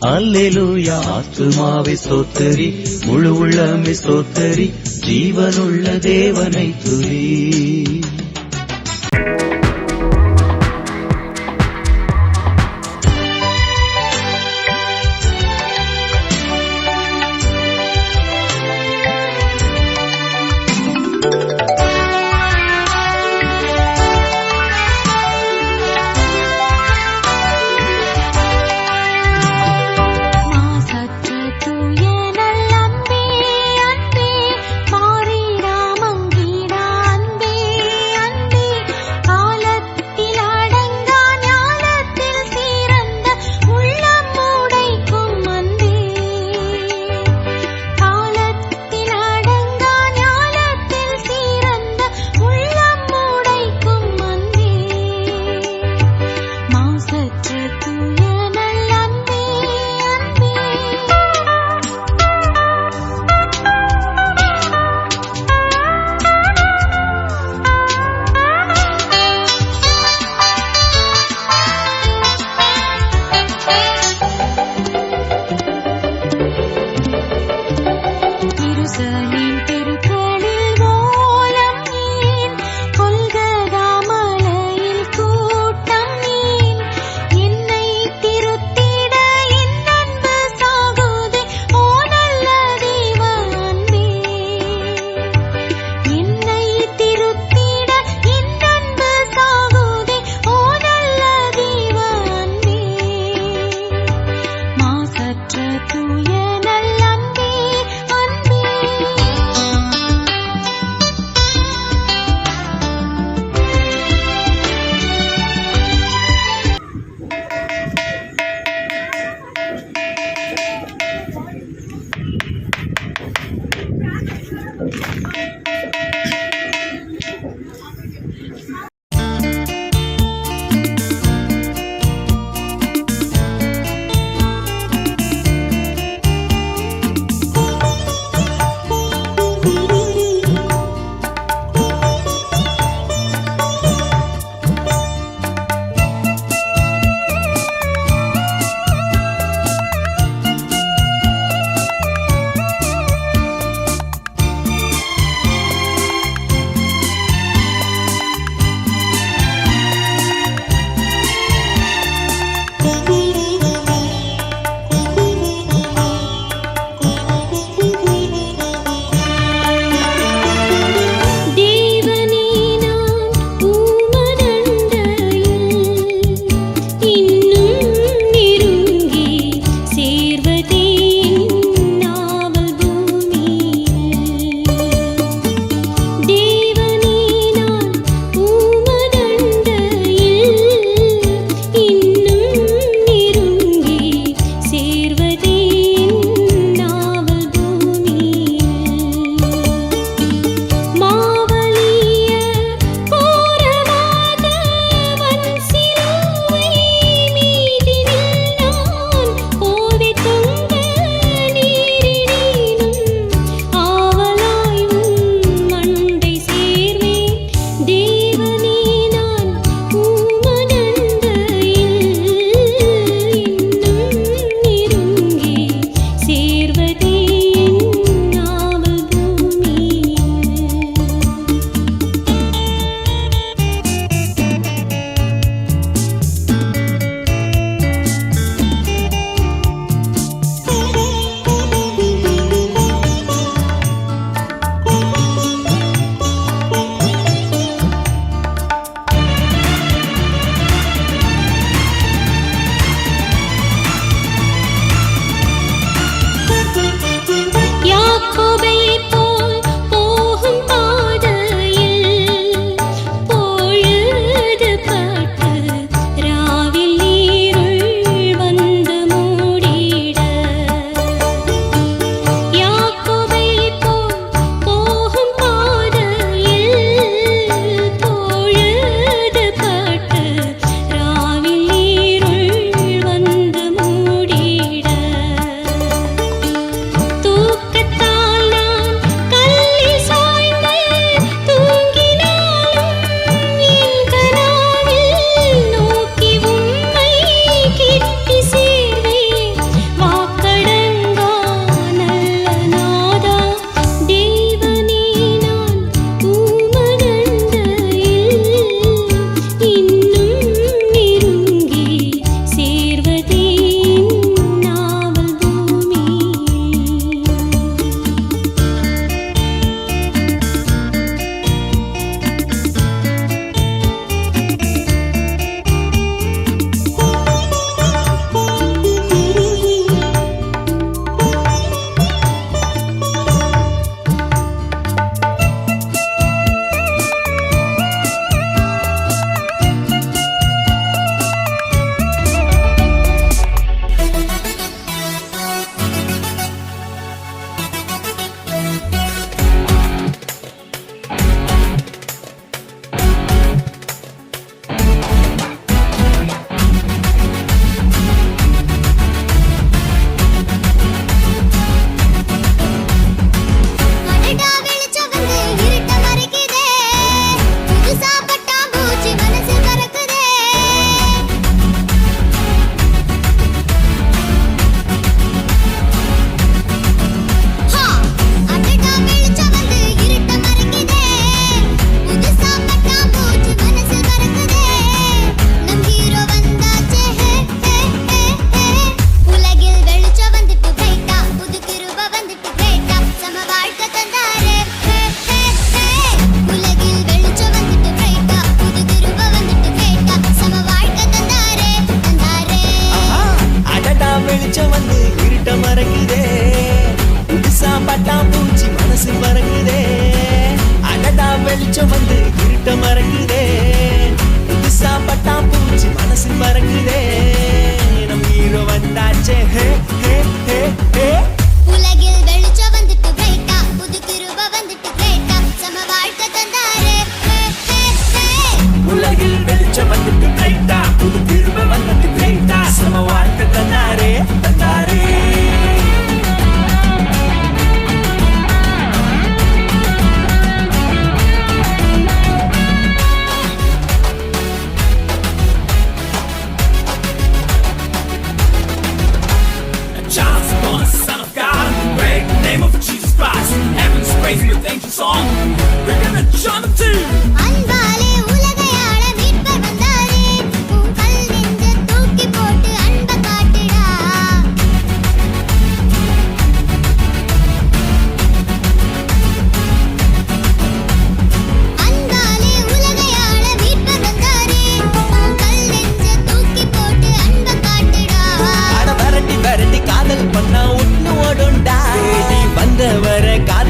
அல்லேலூயா. ஆத்துமாவை சோத்தரி முழு உள்ளமே சோத்தரி ஜீவனுள்ள தேவனை துரி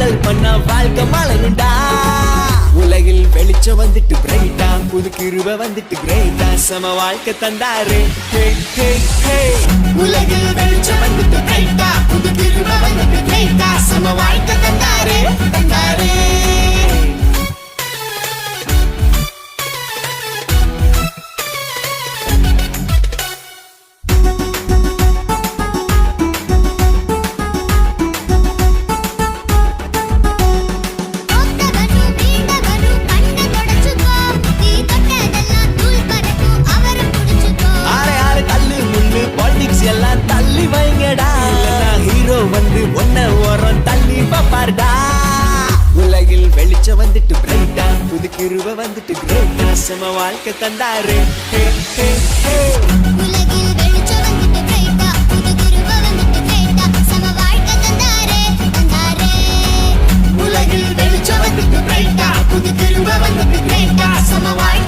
காதல் பண்ணா வாழ்க்கை மலருண்டா? உலகில் வெளிச்சம் வந்துட்டு பிரைட்டா புது கிருப வந்துட்டு கிரேட்டா சம வாழ்க்கை தந்தாரு. உலகில் வெளிச்சம் வந்துட்டு பிரைட்டா புது கிருப வந்துட்டு கிரேட்டா சம வாழ்க்கை தந்தாரு. தந்தாரு. ஸ்டார்டா உலகில் வெளிச்சம் வந்துட்டு பிரைட்டா புது கிருவ வந்துட்டு கிரேட்டா? சம வாழ்க்கை தந்தாரு. ஹே ஹே ஹே. உலகில் வெளிச்சம் வந்துட்டு பிரைட்டா புது கிருவ வந்துட்டு கிரேட்டா? சம வாழ்க்கை